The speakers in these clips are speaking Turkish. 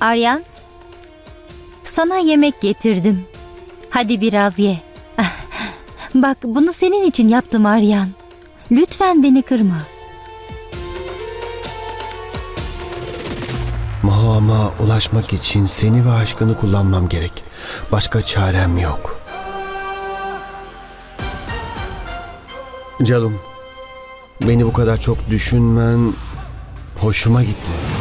Aryan, sana yemek getirdim. Hadi biraz ye. Bak bunu senin için yaptım Aryan. Lütfen beni kırma. Mahoama ulaşmak için seni ve aşkını kullanmam gerek. Başka çarem yok. Canım, beni bu kadar çok düşünmen hoşuma gitti.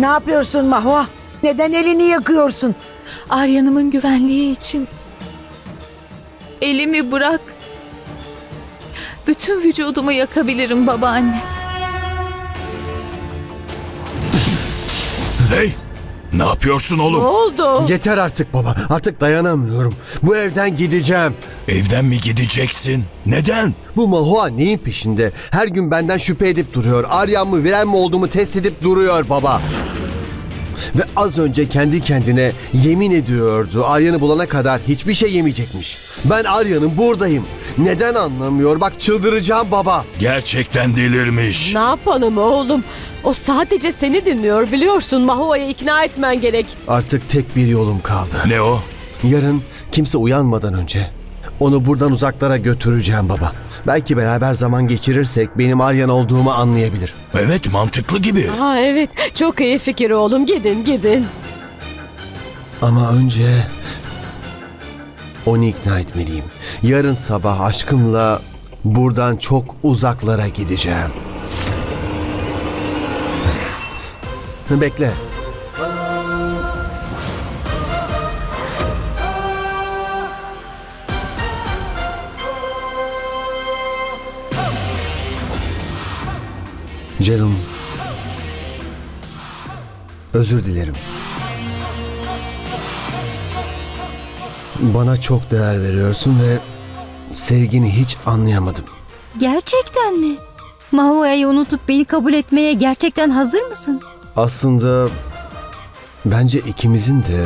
Ne yapıyorsun Mahua? Neden elini yakıyorsun? Arya'nımın güvenliği için. Elimi bırak. Bütün vücudumu yakabilirim babaanne. Hey! Ne yapıyorsun Ne oğlum? oldu? Yeter artık baba, artık dayanamıyorum. Bu evden gideceğim. Evden mi gideceksin? Neden? Bu Mahua neyin peşinde? Her gün benden şüphe edip duruyor. Aryan mı, Viren mi olduğumu test edip duruyor baba. Ve az önce kendi kendine yemin ediyordu. Arya'nı bulana kadar hiçbir şey yemeyecekmiş. Ben Arya'nın buradayım. Neden anlamıyor? Bak çıldıracağım baba. Gerçekten delirmiş. Ne yapalım oğlum? O sadece seni dinliyor biliyorsun. Mahua'yı ikna etmen gerek. Artık tek bir yolum kaldı. Ne o? Yarın kimse uyanmadan önce onu buradan uzaklara götüreceğim baba. Belki beraber zaman geçirirsek benim Aryan olduğumu anlayabilir. Evet mantıklı gibi. Ha evet çok iyi fikir oğlum gidin gidin. Ama önce onu ikna etmeliyim. Yarın sabah aşkımla buradan çok uzaklara gideceğim. Bekle. Canım. Özür dilerim. Bana çok değer veriyorsun ve sevgini hiç anlayamadım. Gerçekten mi? Mahua'yı unutup beni kabul etmeye gerçekten hazır mısın? Aslında bence ikimizin de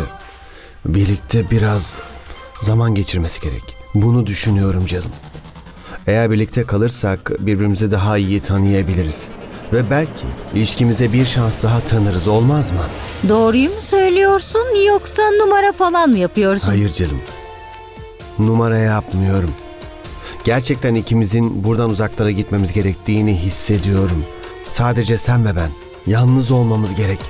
birlikte biraz zaman geçirmesi gerek. Bunu düşünüyorum canım. Eğer birlikte kalırsak birbirimizi daha iyi tanıyabiliriz. Ve belki ilişkimize bir şans daha tanırız olmaz mı? Doğruyu mu söylüyorsun yoksa numara falan mı yapıyorsun? Hayır canım. Numara yapmıyorum. Gerçekten ikimizin buradan uzaklara gitmemiz gerektiğini hissediyorum. Sadece sen ve ben. Yalnız olmamız gerek.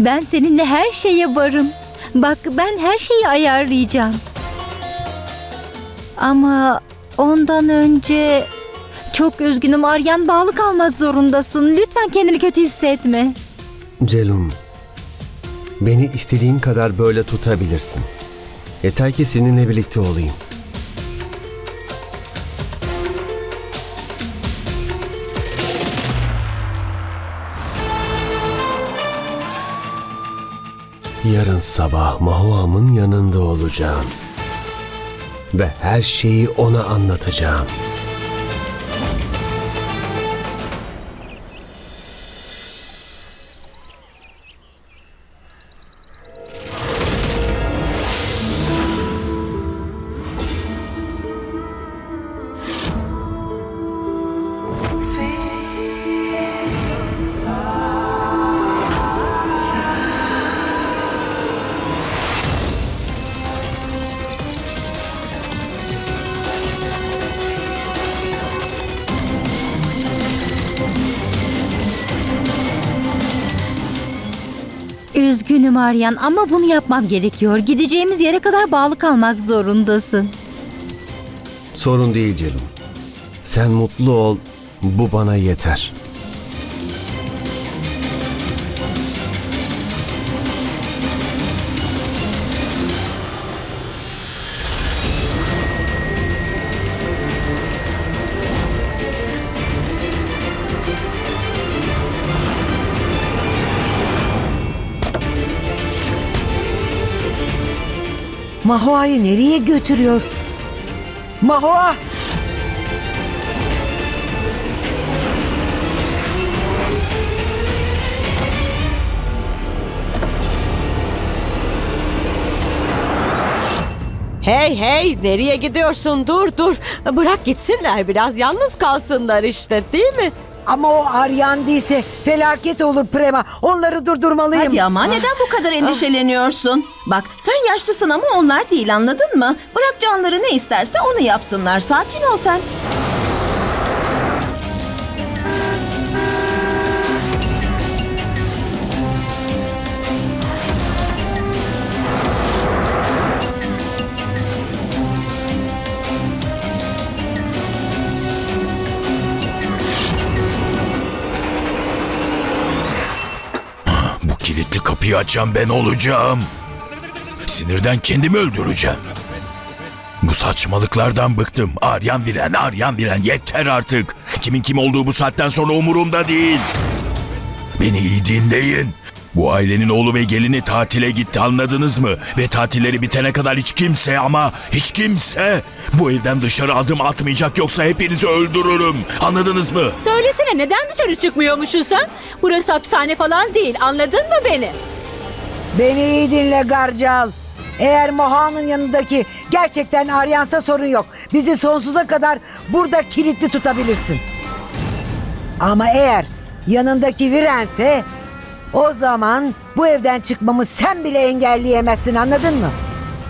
Ben seninle her şeye varım. Bak ben her şeyi ayarlayacağım. Ama ondan önce çok üzgünüm Aryan bağlı kalmak zorundasın. Lütfen kendini kötü hissetme. Celum, beni istediğin kadar böyle tutabilirsin. Yeter ki seninle birlikte olayım. Yarın sabah Mahuam'ın yanında olacağım. Ve her şeyi ona anlatacağım. Üzgünüm Aryan ama bunu yapmam gerekiyor. Gideceğimiz yere kadar bağlı kalmak zorundasın. Sorun değil Celum. Sen mutlu ol, bu bana yeter. Mahoa'yı nereye götürüyor? Mahoa! Hey hey nereye gidiyorsun dur dur bırak gitsinler biraz yalnız kalsınlar işte değil mi? Ama o Aryan değilse felaket olur Prema. Onları durdurmalıyım. Hadi ama neden bu kadar endişeleniyorsun? Bak sen yaşlısın ama onlar değil anladın mı? Bırak canları ne isterse onu yapsınlar. Sakin ol sen. kapıyı açan ben olacağım. Sinirden kendimi öldüreceğim. Bu saçmalıklardan bıktım. Aryan Viren, Aryan Viren yeter artık. Kimin kim olduğu bu saatten sonra umurumda değil. Beni iyi dinleyin. Bu ailenin oğlu ve gelini tatile gitti anladınız mı? Ve tatilleri bitene kadar hiç kimse ama hiç kimse bu evden dışarı adım atmayacak yoksa hepinizi öldürürüm. Anladınız mı? Söylesene neden dışarı çıkmıyormuşsun sen? Burası hapishane falan değil anladın mı beni? Beni iyi dinle Garcal. Eğer Moha'nın yanındaki gerçekten Aryansa sorun yok. Bizi sonsuza kadar burada kilitli tutabilirsin. Ama eğer yanındaki Virense o zaman bu evden çıkmamı sen bile engelleyemezsin anladın mı?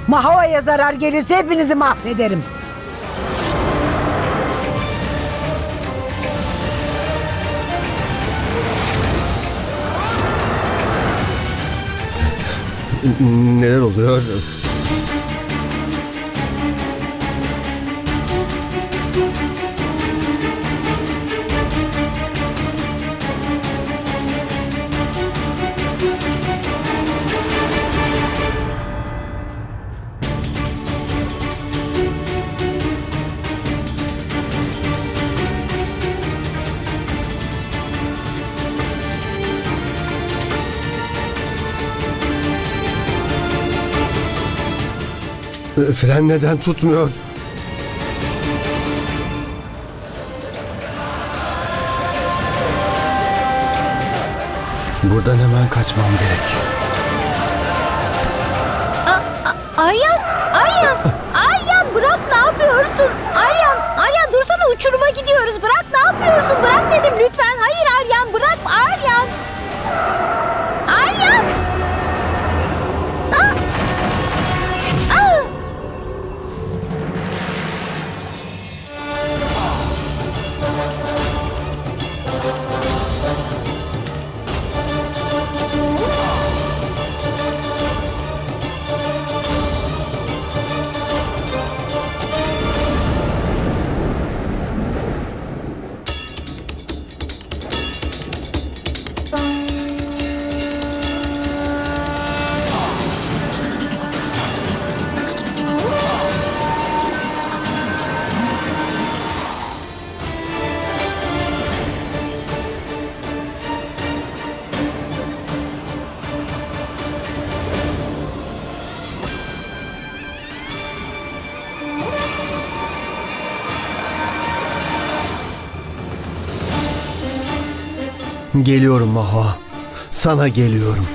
Mahoa'ya zarar gelirse hepinizi mahvederim. Neler oluyor? Fren neden tutmuyor? Buradan hemen kaçmam gerek. Aryan, Aryan, Aryan bırak ne yapıyorsun? Aryan, Aryan dursana uçuruma gidiyoruz. Bırak ne yapıyorsun? Bırak dedim lütfen. Geliyorum Mahva. Sana geliyorum.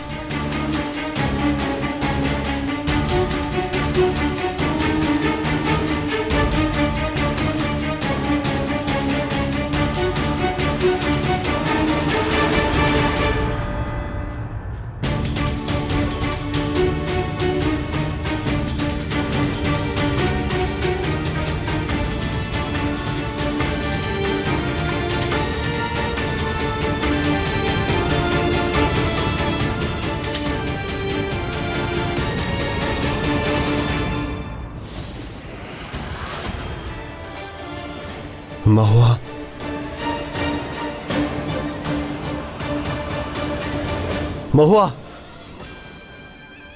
Mahva. Mahua!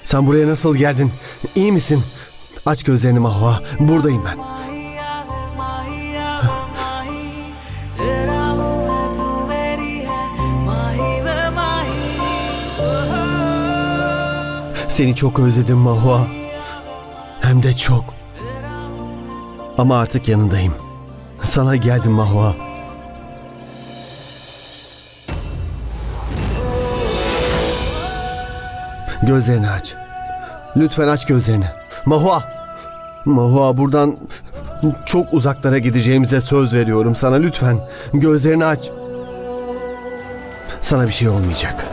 Sen buraya nasıl geldin? İyi misin? Aç gözlerini Mahua. Buradayım ben. Seni çok özledim Mahua. Hem de çok. Ama artık yanındayım. Sana geldim Mahua. Gözlerini aç. Lütfen aç gözlerini. Mahua! Mahua buradan çok uzaklara gideceğimize söz veriyorum sana lütfen. Gözlerini aç. Sana bir şey olmayacak.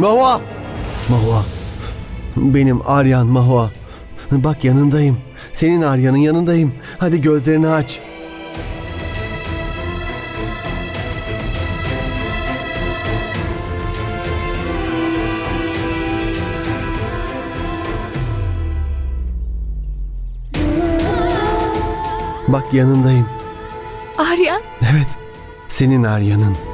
Mahua! Mahua. Benim Aryan Mahua. Bak yanındayım. Senin Arya'nın yanındayım. Hadi gözlerini aç. Bak yanındayım. Aryan, Evet. Senin Arya'nın.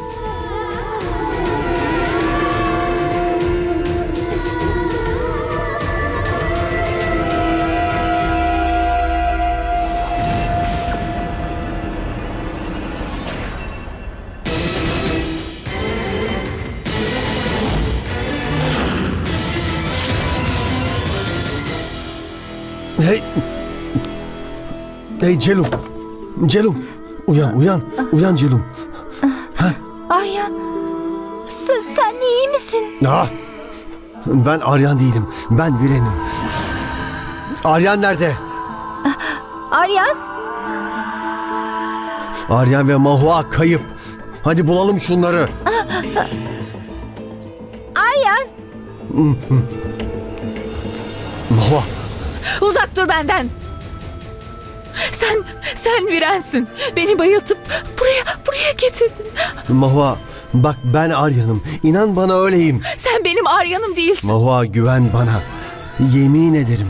Hey Celum. Celum. Uyan uyan. Uyan Celum. Aryan, sen, sen iyi misin? Ah! Ben Aryan değilim. Ben Viren'im. Aryan nerede? Aryan, Aryan ve Mahua kayıp. Hadi bulalım şunları. Aryan. Mahua. uzak dur benden. Sen, sen Virensin. Beni bayıltıp buraya, buraya getirdin. Mahua. Bak ben Aryan'ım. İnan bana öyleyim. Sen benim Aryan'ım değilsin. Mahua güven bana. Yemin ederim.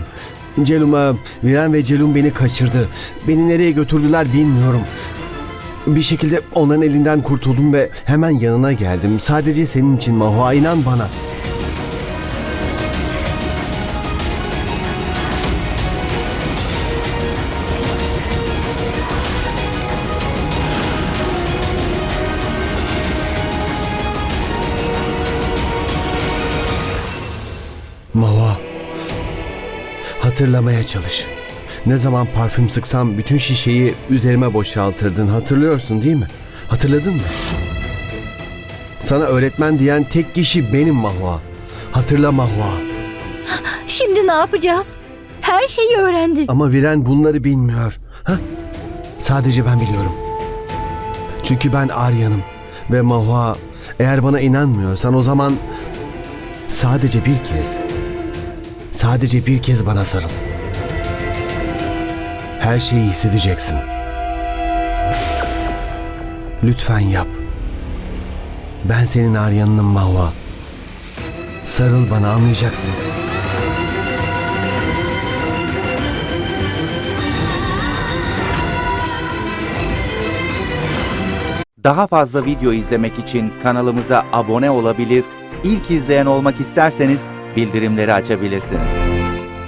Celum'a, Viren ve Celum beni kaçırdı. Beni nereye götürdüler bilmiyorum. Bir şekilde onların elinden kurtuldum ve hemen yanına geldim. Sadece senin için Mahua inan bana. Hatırlamaya çalış. Ne zaman parfüm sıksam bütün şişeyi üzerime boşaltırdın. Hatırlıyorsun değil mi? Hatırladın mı? Sana öğretmen diyen tek kişi benim Mahua. Hatırla Mahua. Şimdi ne yapacağız? Her şeyi öğrendin. Ama Viren bunları bilmiyor. Ha? Sadece ben biliyorum. Çünkü ben Arya'nım. Ve Mahua eğer bana inanmıyorsan o zaman sadece bir kez sadece bir kez bana sarıl. Her şeyi hissedeceksin. Lütfen yap. Ben senin Arya'nınım Mahua. Sarıl bana anlayacaksın. Daha fazla video izlemek için kanalımıza abone olabilir, ilk izleyen olmak isterseniz bildirimleri açabilirsiniz.